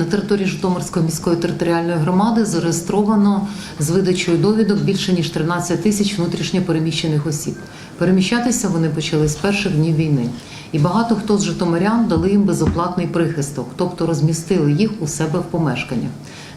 на території Житомирської міської територіальної громади зареєстровано з видачою довідок більше ніж 13 тисяч внутрішньопереміщених осіб. Переміщатися вони почали з перших днів війни. І багато хто з житомирян дали їм безоплатний прихисток, тобто розмістили їх у себе в помешканнях.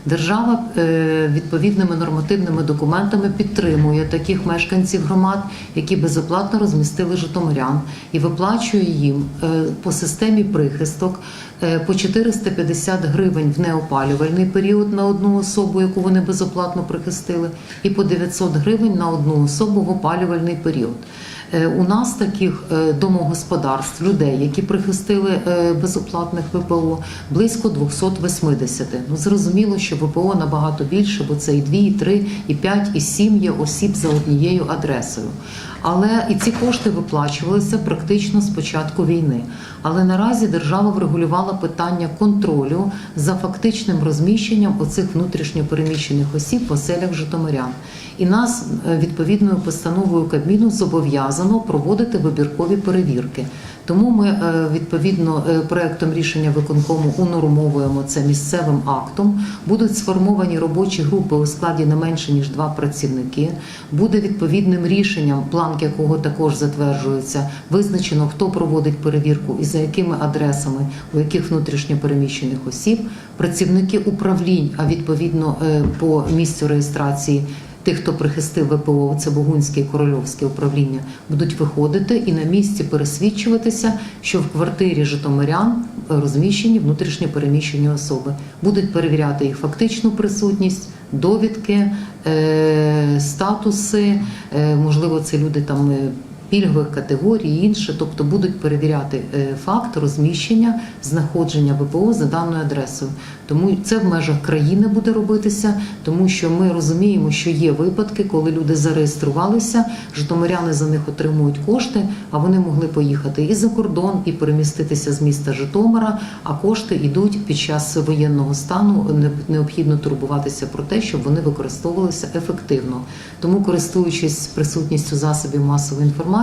Держава е, відповідними нормативними документами підтримує таких мешканців громад, які безоплатно розмістили житомирян, і виплачує їм е, по системі прихисток е, по 450 гривень в неопалювальний період на одну особу, яку вони безоплатно прихистили, і по 900 гривень на одну особу в опалювальний період. Е, У нас таких е, домогосподарств, людей, які прихистили е, безоплатних ВПО, близько 280. Ну зрозуміло, що ВПО набагато більше, бо це і 2, і 3, і 5, і 7 є осіб за однією адресою. Але і ці кошти виплачувалися практично з початку війни. Але наразі держава врегулювала питання контролю за фактичним розміщенням оцих внутрішньо переміщених осіб в оселях Житомирян. І нас е, відповідною постановою Кабміну зобов'язано проводити вибіркові перевірки. Тому ми е, відповідно е, проектом рішення виконкому унормовуємо це місцевим актом. Будуть сформовані робочі групи у складі не менше ніж два працівники. Буде відповідним рішенням, план якого також затверджується, визначено, хто проводить перевірку і за якими адресами, у яких внутрішньо переміщених осіб, працівники управлінь, а відповідно по місцю реєстрації. Тих, хто прихистив ВПО, це Богунське і Корольовське управління, будуть виходити і на місці пересвідчуватися, що в квартирі Житомирян розміщені внутрішньо переміщені особи. Будуть перевіряти їх фактичну присутність, довідки, е, статуси, е, можливо, це люди там. Пільгових категорій і інше, тобто будуть перевіряти е, факт розміщення знаходження ВПО за даною адресою. Тому це в межах країни буде робитися, тому що ми розуміємо, що є випадки, коли люди зареєструвалися, житомиряни за них отримують кошти, а вони могли поїхати і за кордон, і переміститися з міста Житомира. А кошти йдуть під час воєнного стану. Необхідно турбуватися про те, щоб вони використовувалися ефективно. Тому, користуючись присутністю засобів масової інформації,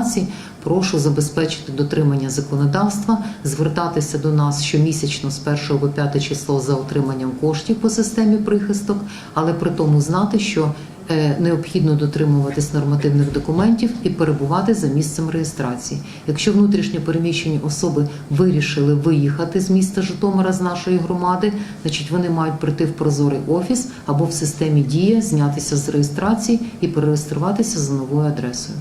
прошу забезпечити дотримання законодавства, звертатися до нас щомісячно з 1 по 5 число за отриманням коштів по системі прихисток, але при тому знати, що е, необхідно дотримуватись нормативних документів і перебувати за місцем реєстрації. Якщо внутрішньо переміщені особи вирішили виїхати з міста Житомира з нашої громади, значить вони мають прийти в прозорий офіс або в системі Дія, знятися з реєстрації і перереєструватися за новою адресою.